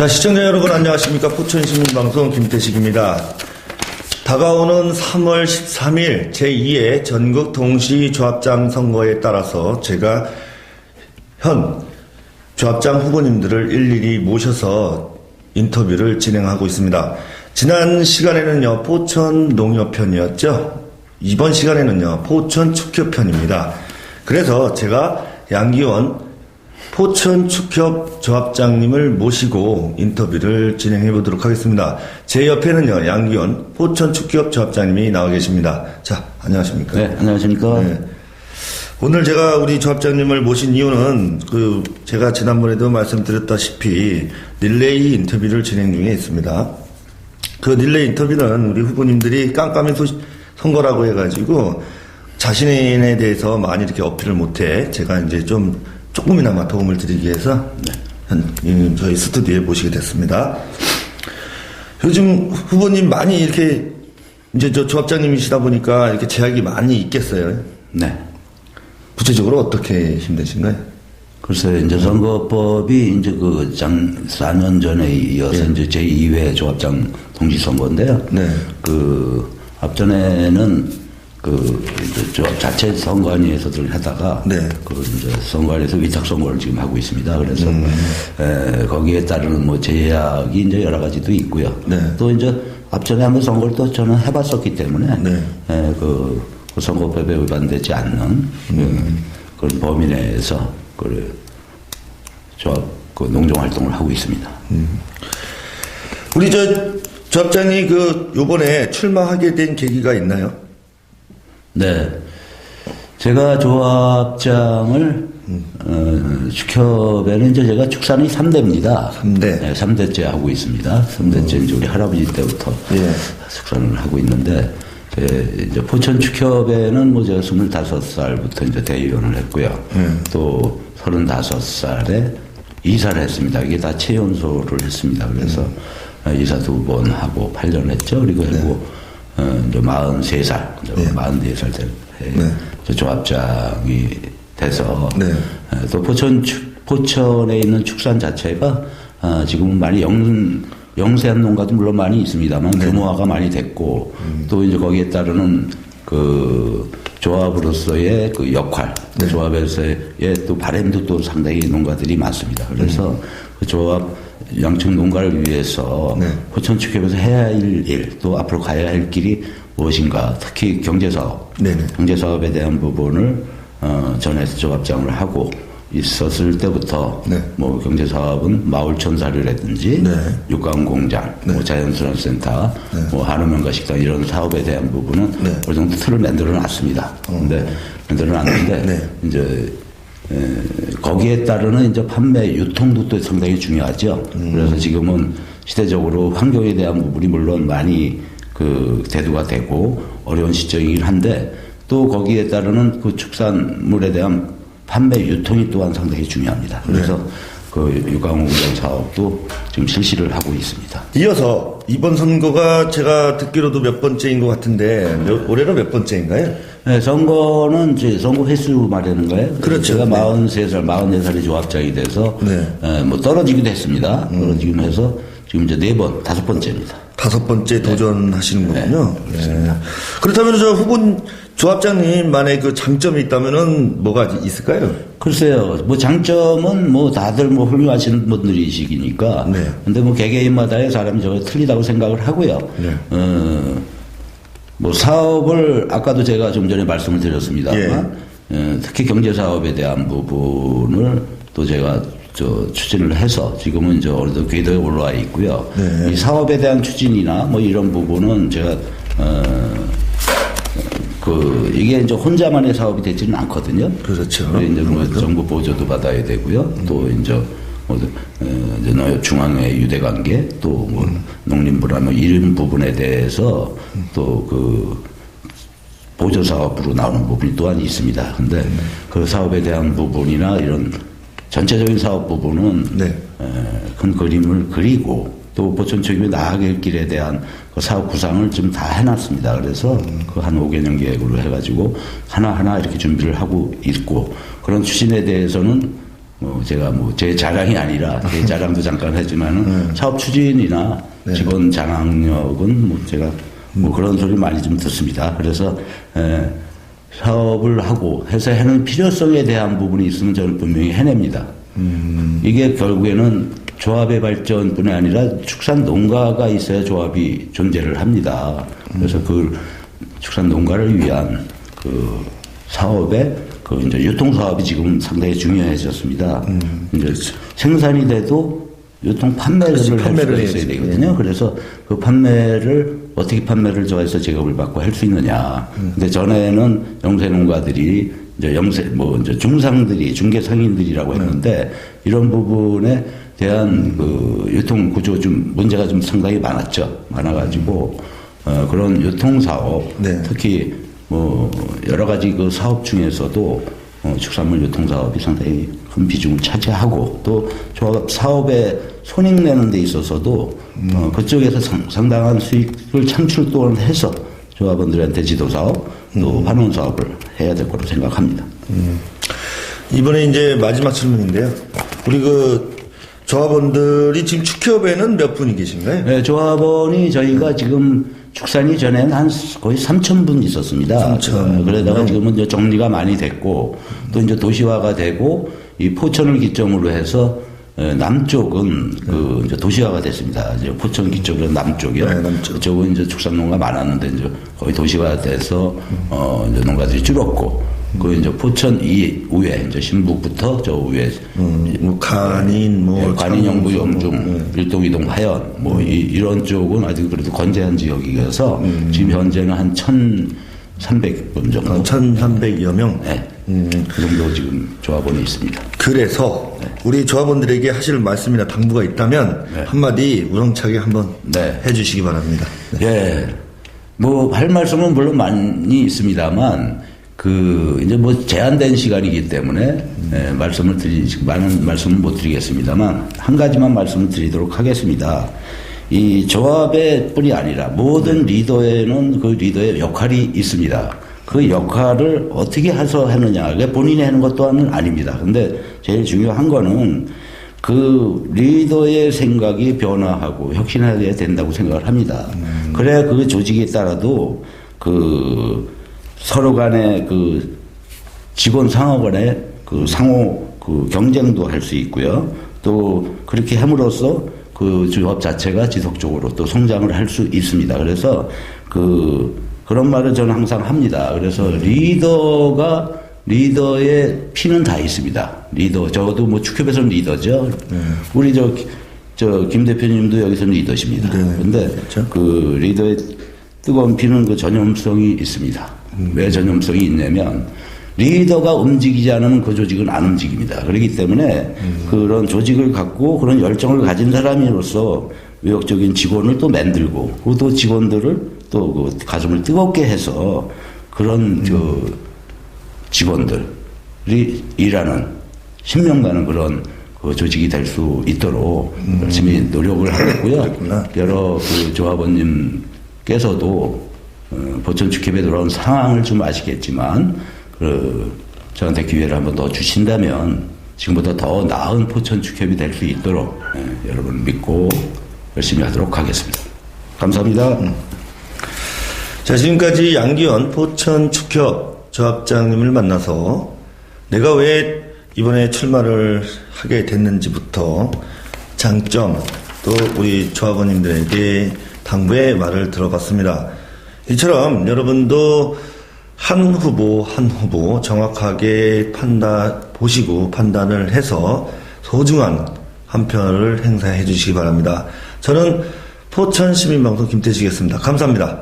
자, 시청자 여러분 안녕하십니까. 포천시민방송 김태식입니다. 다가오는 3월 13일 제2회 전국 동시조합장 선거에 따라서 제가 현 조합장 후보님들을 일일이 모셔서 인터뷰를 진행하고 있습니다. 지난 시간에는요, 포천 농협편이었죠. 이번 시간에는요, 포천 축협편입니다. 그래서 제가 양기원 포천 축협 조합장님을 모시고 인터뷰를 진행해 보도록 하겠습니다. 제 옆에는요, 양기원 포천 축협 조합장님이 나와 계십니다. 자, 안녕하십니까? 네, 안녕하십니까. 네. 오늘 제가 우리 조합장님을 모신 이유는 그 제가 지난번에도 말씀드렸다시피 릴레이 인터뷰를 진행 중에 있습니다. 그 릴레이 인터뷰는 우리 후보님들이 깜깜이 소- 선거라고 해가지고 자신에 대해서 많이 이렇게 어필을 못해 제가 이제 좀 조금이나마 도움을 드리기 위해서 현- 이 저희 스튜디오에 모시게 됐습니다. 요즘 후보님 많이 이렇게 이제 저 조합장님이시다 보니까 이렇게 제약이 많이 있겠어요. 네. 구체적으로 어떻게 힘드신가요? 글쎄, 이제 선거법이 이제 그 장, 4년 전에 이어서 이제 제2회 조합장 동시선거인데요. 네. 그, 앞전에는 그, 이제 조합 자체 선관위에서들 하다가. 네. 그 이제 선관위에서 위탁 선거를 지금 하고 있습니다. 그래서, 에, 거기에 따르는 뭐 제약이 이제 여러 가지도 있고요. 네. 또 이제 앞전에 한번 선거를 또 저는 해봤었기 때문에. 네. 에, 그, 그 선거법에 위반되지 않는 그, 그런 범위 내에서 그 조합 그 농정 활동을 하고 있습니다. 우리 저 조합장이 그 요번에 출마하게 된 계기가 있나요? 네. 제가 조합장을 어, 축협에는 이제 제가 축산이 3대입니다. 삼대. 네, 3대째 하고 있습니다. 3대째 이제 우리 할아버지 때부터 예. 축산을 하고 있는데 제 이제 포천 축협에는 뭐 제가 25살부터 이제 대의원을 했고요. 또 35살에 이사를 했습니다. 이게 다 체연소를 했습니다. 그래서 어, 이사 두 번 하고 8년 했죠. 그리고 하고 어, 이제 43살, 이제 44살 때 네. 이제 조합장이 돼서 네. 어, 또 포천 축- 포천에 있는 축산 자체가 어, 지금은 많이 영 영세한 농가도 물론 많이 있습니다만 규모화가 많이 됐고 또 이제 거기에 따르는 그 조합으로서의 그 역할, 그 조합에서의 또 바램도 또 상당히 농가들이 많습니다. 그래서 그 조합 양측 농가를 위해서 네. 포천 축협에서 해야 할 일, 또 앞으로 가야 할 길이 무엇인가, 특히 경제사업, 네네. 경제사업에 대한 부분을 어, 전에서 조합장을 하고 있었을 때부터 네. 뭐 경제사업은 마을천 사료라든지 네. 육강공장, 뭐 자연순환센터, 뭐 한우면가식당 이런 사업에 대한 부분은 네. 어느 정도 틀을 만들어 놨습니다. 근데 만들어 놨는데 네. 이제 에, 거기에 따르는 이제 판매 유통도 또 상당히 중요하죠. 음. 그래서 지금은 시대적으로 환경에 대한 부분이 물론 많이 그 대두가 되고 어려운 시점이긴 한데 또 거기에 따르는 그 축산물에 대한 판매 유통이 또한 상당히 중요합니다. 그래서 네. 그 육강공장 사업도 지금 실시를 하고 있습니다. 이어서 이번 선거가 제가 듣기로도 몇 번째인 것 같은데 몇- 올해는 몇 번째인가요? 네, 선거는 이제 선거 횟수 말하는 거예요. 그렇죠. 제가 네. 43살, 44살이 조합장이 돼서 네. 에, 뭐 떨어지기도 했습니다. 떨어지기도 해서 지금 이제 네 번, 다섯 번째입니다. 다섯 번째 도전하시는 거군요. 네. 네. 그렇다면 저 후보 조합장님만의 그 장점이 있다면은 뭐가 있을까요? 글쎄요, 뭐 장점은 뭐 다들 뭐 훌륭하신 분들이시기니까. 네. 근데 뭐 개개인마다의 사람이 저거 틀리다고 생각을 하고요. 네. 어, 뭐 사업을 아까도 제가 좀 전에 말씀을 드렸습니다만, 예. 어, 특히 경제 사업에 대한 부분을 또 제가 저 추진을 해서 지금은 이제 어느 정도 궤도에 올라와 있고요. 네. 이 사업에 대한 추진이나 뭐 이런 부분은 제가 어, 그 이게 이제 혼자만의 사업이 되지는 않거든요. 그렇죠. 이제 뭐 정부 보조도 받아야 되고요. 또 이제 뭐 어, 이제 중앙의 유대 관계 또뭐 농림부라 뭐 이런 부분에 대해서 또그 보조 사업으로 나오는 부분이 또한 있습니다. 근데 그 사업에 대한 부분이나 이런 전체적인 사업 부분은 네. 에, 큰 그림을 그리고 또 보천 책임의 나아갈 길에 대한 그 사업 구상을 지금 다 해놨습니다. 그래서 그 한 5개년 계획으로 해가지고 하나하나 이렇게 준비를 하고 있고 그런 추진에 대해서는 뭐 제가 뭐 제 자랑이 아니라 제 자랑도 잠깐 하지만은 사업 추진이나 네. 직원 장악력은 뭐 제가 뭐 그런 소리 많이 좀 듣습니다. 그래서 에, 사업을 하고 해서 해는 필요성에 대한 부분이 있으면 저는 분명히 해냅니다. 이게 결국에는 조합의 발전뿐이 아니라 축산 농가가 있어야 조합이 존재를 합니다. 그래서 그 축산 농가를 위한 그 사업의 그 이제 유통 사업이 지금 상당히 중요해졌습니다. 이제 생산이 돼도 유통 판매를 그렇지, 할 판매를 수가 있어야. 되거든요. 그래서 그 판매를 어떻게 판매를 좋아해서 제값을 받고 할 수 있느냐. 근데 전에는 영세 농가들이 이제 영세 뭐 이제 중상들이 중개 상인들이라고 했는데 이런 부분에 대한 그 유통 구조 좀 문제가 좀 상당히 많았죠. 많아가지고 어 그런 유통 사업 네. 특히 뭐 여러 가지 그 사업 중에서도 어, 축산물 유통 사업이 상당히 큰 비중을 차지하고 또 조합 사업에 손익 내는 데 있어서도 어, 그쪽에서 상, 상당한 수익을 창출 또한 해서 조합원들한테 지도 사업 또 환원 사업을 해야 될 거로 생각합니다. 이번에 이제 마지막 질문인데요. 우리 그 조합원들이 지금 축협에는 몇 분이 계신가요? 네, 조합원이 저희가 지금 축산이 전에는 한 거의 3천 분 있었습니다. 3,000. 어, 그러다가 지금은 이제 정리가 많이 됐고 또 이제 도시화가 되고 이 포천을 기점으로 해서 어, 남쪽은 그 이제 도시화가 됐습니다. 이제 포천 기점으로 남쪽이요. 네, 남쪽. 그쪽은 이제 축산농가 많았는데 이제 거의 도시화돼서 어 이제 농가들이 줄었고 그 이제 포천 이 위에 이제 신북부터 저 위에 음, 뭐 간인, 뭐 예, 관인 영부 창원, 영중 네. 일동 이동 하연 뭐 이, 런 쪽은 아직 그래도 건재한 지역이어서 음. 지금 현재는 한 1,300분 정도. 어, 1,300여 명. 네. 음, 그 정도 지금 조합원이 있습니다. 그래서 우리 조합원들에게 하실 말씀이나 당부가 있다면 네. 한마디 우렁차게 한번 네. 해주시기 바랍니다. 예. 뭐 할 말씀은 물론 많이 있습니다만 그 이제 뭐 제한된 시간이기 때문에 예, 말씀을 드리 많은 말씀은 못 드리겠습니다만 한 가지만 말씀을 드리도록 하겠습니다. 이 조합의 뿐이 아니라 모든 리더에는 그 리더의 역할이 있습니다. 그 역할을 어떻게 해서 하느냐, 그게 본인이 하는 것 또한은 아닙니다. 근데 제일 중요한 거는 그 리더의 생각이 변화하고 혁신해야 된다고 생각을 합니다. 그래야 그 조직에 따라도 그 서로 간의 그 직원 상호 간의 그 상호 그 경쟁도 할 수 있고요. 또 그렇게 함으로써 그 조합 자체가 지속적으로 또 성장을 할 수 있습니다. 그래서 그 그런 말을 저는 항상 합니다. 그래서 리더가 리더의 피는 다 있습니다. 리더 적어도 뭐 축협에서는 리더죠. 우리 저 저 김 대표님도 여기서는 리더십니다. 네, 근데 그렇죠. 그 리더의 뜨거운 피는 그 전염성이 있습니다. 왜 전염성이 있냐면 리더가 움직이지 않으면 그 조직은 안 움직입니다. 그렇기 때문에 그런 조직을 갖고 그런 열정을 가진 사람으로서 외역적인 직원을 또 만들고 그리고 또 직원들을 또 그 가슴을 뜨겁게 해서 그런 그 직원들이 일하는 신명 가는 그런 그 조직이 될 수 있도록 열심히 노력을 하겠고요. 그렇구나. 여러 그 조합원님께서도 어, 보천 축협에 돌아온 상황을 좀 아시겠지만 그 저한테 기회를 한번 더 주신다면 지금보다 더 나은 포천 축협이 될 수 있도록 예, 여러분 믿고 열심히 하도록 하겠습니다. 감사합니다. 자, 지금까지 양기현 포천 축협 조합장님을 만나서 내가 왜 이번에 출마를 하게 됐는지부터 장점 또 우리 조합원님들에게 당부의 말을 들어봤습니다. 이처럼 여러분도 한 후보 한 후보 정확하게 판단 보시고 판단을 해서 소중한 한 표를 행사해 주시기 바랍니다. 저는 포천 시민방송 김태식이었습니다. 감사합니다.